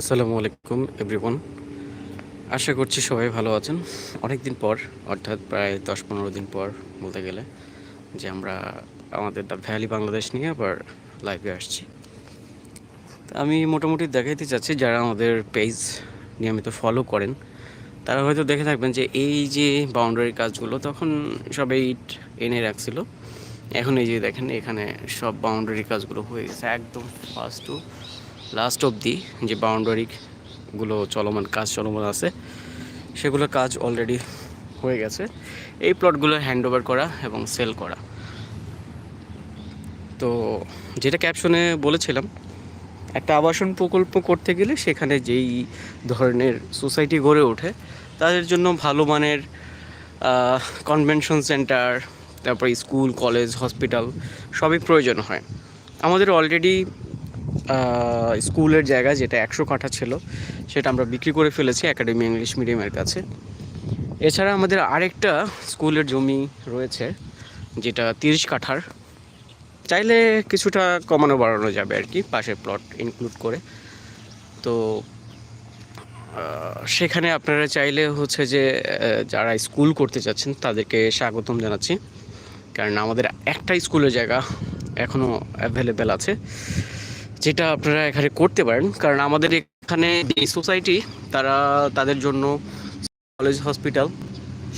আসসালামু আলাইকুম এভরিওয়ান আশা করছি সবাই ভালো আছেন। অনেক দিন পর, অর্থাৎ প্রায় দশ পনেরো দিন পর বলতে গেলে, যে আমরা আমাদের দ্য ভ্যালি বাংলাদেশ নিয়ে আবার লাইভে আসছি। আমি মোটামুটি দেখাইতে চাচ্ছি, যারা আমাদের পেজ নিয়মিত ফলো করেন, তারা হয়তো দেখে থাকবেন যে এই যে বাউন্ডারি কাজগুলো, তখন সব ইট এনে রাখছিল। এখন এই যে দেখেন, এখানে সব বাউন্ডারি কাজগুলো হয়ে গেছে, একদম ফার্স্ট টু লাস্ট অবধি যে বাউন্ডারিগুলো চলমান, কাজ চলমান আছে সেগুলো কাজ অলরেডি হয়ে গেছে। এই প্লটগুলো হ্যান্ড ওভার করা এবং সেল করা। তো যেটা ক্যাপশনে বলেছিলাম, একটা আবাসন প্রকল্প করতে গেলে সেখানে যেই ধরনের সোসাইটি গড়ে ওঠে, তাদের জন্য ভালো মানের কনভেনশন সেন্টার তারপর স্কুল কলেজ হসপিটাল সবই প্রয়োজন হয়। আমাদের অলরেডি স্কুলের জায়গা যেটা একশো কাঠা ছিল, সেটা আমরা বিক্রি করে ফেলেছি একাডেমি ইংলিশ মিডিয়ামের কাছে। এছাড়া আমাদের আরেকটা স্কুলের জমি রয়েছে, যেটা তিরিশ কাঠার। চাইলে কিছুটা কমানো বাড়ানো যাবে আর কি, পাশের প্লট ইনক্লুড করে। তো সেখানে আপনারা চাইলে হচ্ছে যে যারা স্কুল করতে চাচ্ছেন, তাদেরকে স্বাগতম জানাচ্ছি। কারণ আমাদের একটা স্কুলের জায়গা এখনও অ্যাভেলেবেল আছে। যেটা আপনারা এখানে করতে পারেন, কারণ আমাদের এখানে সোসাইটি, তারা তাদের জন্য কলেজ, হসপিটাল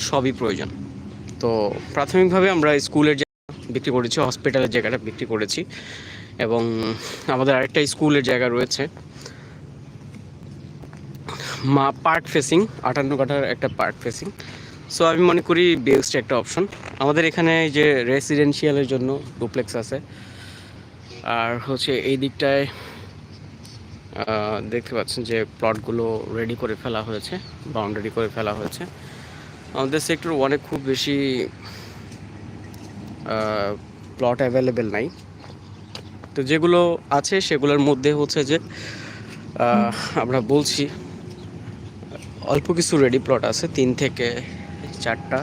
সবই প্রয়োজন। তো প্রাথমিকভাবে আমরা স্কুলের জায়গা বিক্রি করেছি, হসপিটালের জায়গাটা বিক্রি করেছি এবং আমাদের আরেকটা স্কুলের জায়গা রয়েছে। মা পার্ক ফেসিং, আটান্ন কাঠার একটা পার্ক ফেসিং। সো আমি মনে করি বেস্ট একটা অপশন। আমাদের এখানে যে রেসিডেন্সিয়ালের জন্য ডুপ্লেক্স আছে আর হচ্ছে এই দিকটায় দেখতে পাচ্ছেন যে প্লটগুলো রেডি করে ফেলা হয়েছে বাউন্ডারি করে ফেলা হয়েছে। আমাদের সেক্টর ওয়ানে খুব বেশি প্লট অ্যাভেলেবেল নাই। তো যেগুলো আছে সেগুলোর মধ্যে হচ্ছে যে আমরা বলছি, অল্প কিছু রেডি প্লট আছে, তিন থেকে চারটা।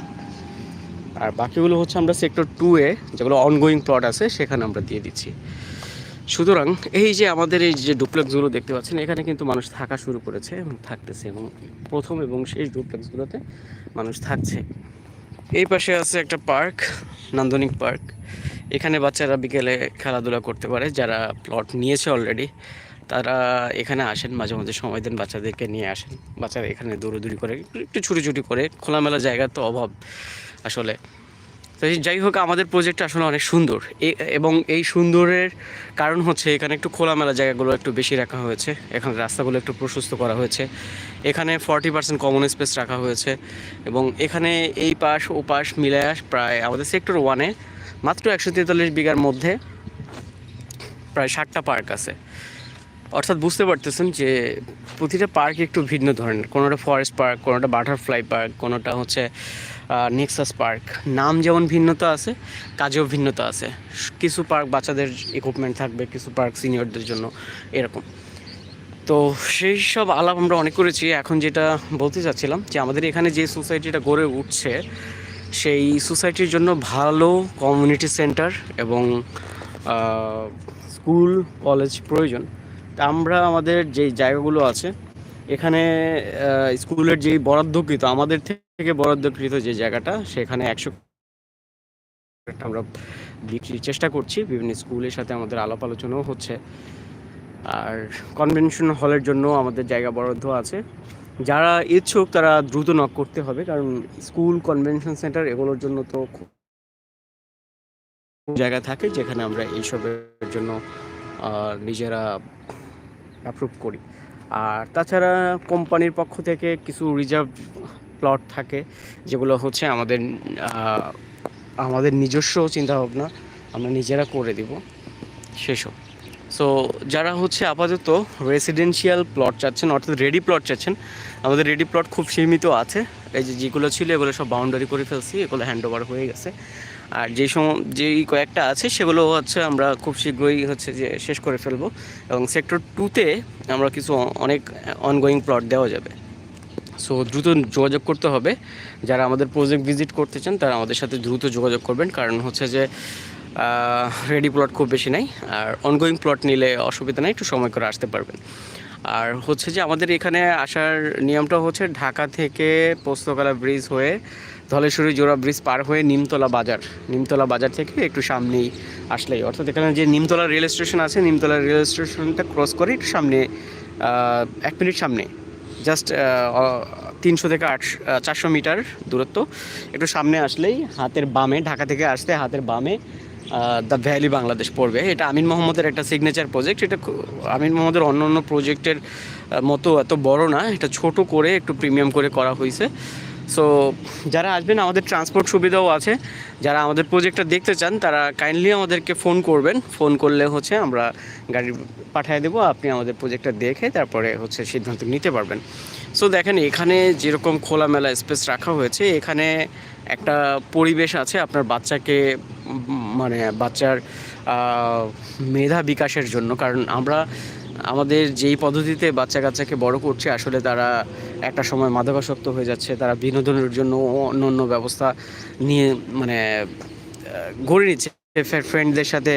আর বাকিগুলো হচ্ছে আমরা সেক্টর টু এ যেগুলো অনগোয়িং প্লট আছে, সেখানে আমরা দিয়ে দিচ্ছি। সুতরাং এই যে আমাদের এই যে ডুপ্লেক্সগুলো দেখতে পাচ্ছেন, এখানে কিন্তু মানুষ থাকা শুরু করেছে এবং থাকতেছে এবং প্রথম এবং শেষ ডুপ্লেক্সগুলোতে মানুষ থাকছে। এই পাশে আছে একটা পার্ক, নান্দনিক পার্ক। এখানে বাচ্চারা বিকেলে খেলাধুলা করতে পারে, যারা প্লট নিয়েছে অলরেডি, তারা এখানে আসেন, মাঝে মাঝে সময় দেন বাচ্চাদেরকে নিয়ে আসেন। বাচ্চারা এখানে দৌড়োদৌড়ি করে, একটু ছুটি করে, খোলামেলা জায়গার তো অভাব আসলে। তো যাই হোক, আমাদের প্রজেক্টটা আসলে অনেক সুন্দর। এবং এই সুন্দরের কারণ হচ্ছে এখানে একটু খোলামেলা জায়গাগুলো একটু বেশি রাখা হয়েছে। এখানে রাস্তাগুলো একটু প্রশস্ত করা হয়েছে। এখানে ফর্টি পার্সেন্ট কমন স্পেস রাখা হয়েছে। এবং এখানে এই পাশ, ও পাশ মিলে প্রায় আমাদের সেক্টর ওয়ানে মাত্র একশো তেতাল্লিশ বিঘার মধ্যে প্রায় ষাটটা পার্ক আছে। অর্থাৎ বুঝতে পারতেছেন যে প্রতিটা পার্ক একটু ভিন্ন ধরনের। কোনোটা ফরেস্ট পার্ক কোনোটা বাটারফ্লাই পার্ক কোনোটা হচ্ছে নেক্সাস পার্ক নাম যেমন ভিন্নতা আছে, কাজেও ভিন্নতা আছে। কিছু পার্ক বাচ্চাদের ইকুইপমেন্ট থাকবে, কিছু পার্ক সিনিয়রদের জন্য, এরকম। তো সেই সব আলাপ আমরা অনেক করেছি। এখন যেটা বলতে চাচ্ছিলাম যে আমাদের এখানে যে সোসাইটিটা গড়ে উঠছে, সেই সোসাইটির জন্য ভালো কমিউনিটি সেন্টার এবং স্কুল কলেজ প্রয়োজন। আমরা আমাদের যে জায়গাগুলো আছে, এখানে স্কুলের যেই বরাদ্দকৃত, আমাদের থেকে বরাদ্দকৃত যে জায়গাটা, সেখানে একশো আমরা বিক্রির চেষ্টা করছি, বিভিন্ন স্কুলের সাথে আমাদের আলাপ আলোচনাও হচ্ছে। আর কনভেনশন হলের জন্য আমাদের জায়গা বরাদ্দ আছে। যারা ইচ্ছুক, তারা দ্রুত নক করতে হবে, কারণ স্কুল কনভেনশন সেন্টার এগুলোর জন্য তো জায়গা থাকে, যেখানে আমরা এইসবের জন্য নিজেরা অ্যাপ্রুভ করি। আর তাছাড়া কোম্পানির পক্ষ থেকে কিছু রিজার্ভ প্লট থাকে, যেগুলো হচ্ছে আমাদের আমাদের নিজস্ব চিন্তাভাবনা, আমরা নিজেরা করে দিব। সেসব। সো যারা হচ্ছে আপাতত রেসিডেন্সিয়াল প্লট চাচ্ছেন, অর্থাৎ রেডি প্লট চাচ্ছেন, আমাদের রেডি প্লট খুব সীমিত আছে। এই যে যেগুলো ছিল, এগুলো সব বাউন্ডারি করে ফেলছি, এগুলো হ্যান্ড ওভার হয়ে গেছে। আর যেই সম, যেই কয়েকটা আছে সেগুলো হচ্ছে আমরা খুব শীঘ্রই হচ্ছে যে শেষ করে ফেলব এবং সেক্টর টুতে আমরা কিছু অনেক অনগোয়িং প্লট দেওয়া যাবে। সো দ্রুত যোগাযোগ করতে হবে। যারা আমাদের প্রজেক্ট ভিজিট করতে চান, তারা আমাদের সাথে দ্রুত যোগাযোগ করবেন। কারণ হচ্ছে যে রেডি প্লট খুব বেশি নাই। আর অনগোয়িং প্লট নিলে অসুবিধা নেই, একটু সময় করে আসতে পারবেন। আর হচ্ছে যে, আমাদের এখানে আসার নিয়মটা হচ্ছে ঢাকা থেকে পোস্তকলা ব্রিজ হয়ে ধলেশ্বরী জোড়া ব্রিজ পার হয়ে নিমতলা বাজার নিমতলা বাজার থেকে একটু সামনেই আসলেই। অর্থাৎ এখানে যে নিমতলা রেল স্টেশন আছে, নিমতলা রেল স্টেশনটা ক্রস করে একটু সামনে এক মিনিট সামনে জাস্ট তিনশো থেকে আট চারশো মিটার দূরত্ব। একটু সামনে আসলেই হাতের বামে, ঢাকা থেকে আসতে হাতের বামে দ্য ভ্যালি বাংলাদেশ পড়বে। এটা আমিন মোহাম্মদের একটা সিগনেচার প্রজেক্ট এটা আমিন মোহাম্মদের অন্য অন্য প্রজেক্টের মতো এত বড় না। এটা ছোট করে একটু প্রিমিয়াম করে করা হয়েছে। সো যারা আসবেন, আমাদের ট্রান্সপোর্ট সুবিধাও আছে। যারা আমাদের প্রজেক্টটা দেখতে চান, তারা কাইন্ডলি আমাদেরকে ফোন করবেন। ফোন করলে হচ্ছে আমরা গাড়ি পাঠিয়ে দেবো, আপনি আমাদের প্রজেক্টটা দেখে তারপরে হচ্ছে সিদ্ধান্ত নিতে পারবেন। সো দেখেন, এখানে যেরকম খোলামেলা স্পেস রাখা হয়েছে, এখানে একটা পরিবেশ আছে আপনার বাচ্চাকে মানে বাচ্চার মেধা বিকাশের জন্য। কারণ আমরা, আমাদের যেই পদ্ধতিতে বাচ্চা কাচ্চাকে বড় করছে, আসলে তারা একটা সময় মাদকাসক্ত হয়ে যাচ্ছে, তারা বিনোদনের জন্য অন্য অন্য ব্যবস্থা নিয়ে মানে গড়ে নিচ্ছে। ফ্রেন্ডদের সাথে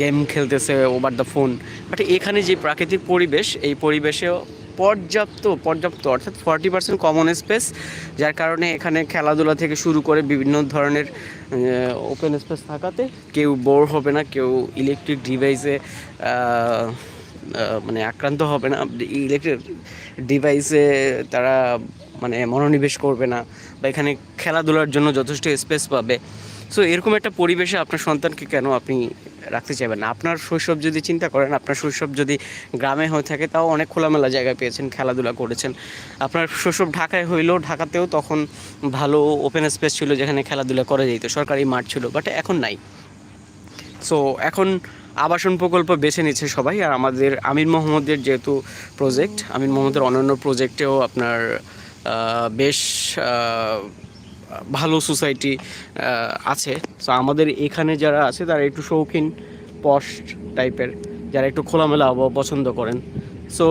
গেম খেলতেছে ওভার দ্য ফোন বাট এখানে যে প্রাকৃতিক পরিবেশ, এই পরিবেশেও পর্যাপ্ত পর্যাপ্ত, অর্থাৎ ফর্টি পার্সেন্ট কমন স্পেস যার কারণে এখানে খেলাধুলা থেকে শুরু করে বিভিন্ন ধরনের ওপেন স্পেস থাকাতে কেউ বোর হবে না, কেউ ইলেকট্রিক ডিভাইসে মানে আক্রান্ত হবে না। ইলেকট্রিক ডিভাইসে তারা মানে মনোনিবেশ করবে না বা এখানে খেলাধুলার জন্য যথেষ্ট স্পেস পাবে। সো এরকম একটা পরিবেশে আপনার সন্তানকে কেন আপনি রাখতে চাইবেন না? আপনার শৈশব যদি চিন্তা করেন, আপনার শৈশব যদি গ্রামে হয়ে থাকে, তাও অনেক খোলামেলা জায়গায় পেয়েছেন, খেলাধুলা করেছেন। আপনার শৈশব ঢাকায় হইলেও ঢাকাতেও তখন ভালো ওপেন স্পেস ছিল যেখানে খেলাধুলা করা যেত। সরকারি মাঠ ছিল বাট এখন নাই। সো এখন আবাসন প্রকল্প বেছে নিচ্ছে সবাই, আর আমাদের আমির মোহাম্মদের যেহেতু প্রজেক্ট আমির মোহাম্মদের অন্যান্য প্রজেক্টেও আপনার বেশ ভালো সোসাইটি আছে। তো আমাদের এখানে যারা আছে, তারা একটু শৌখিন পস্ট টাইপের যারা একটু খোলামেলা আবহাওয়া পছন্দ করেন। সো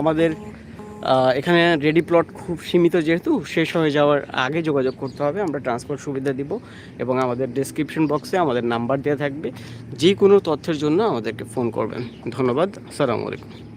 আমাদের এখানে রেডি প্লট খুব সীমিত যেহেতু, শেষ হয়ে যাওয়ার আগে যোগাযোগ করতে হবে। আমরা ট্রান্সপোর্ট সুবিধা দিব এবং আমাদের ডিসক্রিপশন বক্সে আমাদের নাম্বার দেওয়া থাকবে। যে কোনো তথ্যের জন্য আমাদেরকে ফোন করবেন। ধন্যবাদ। আসসালামু আলাইকুম।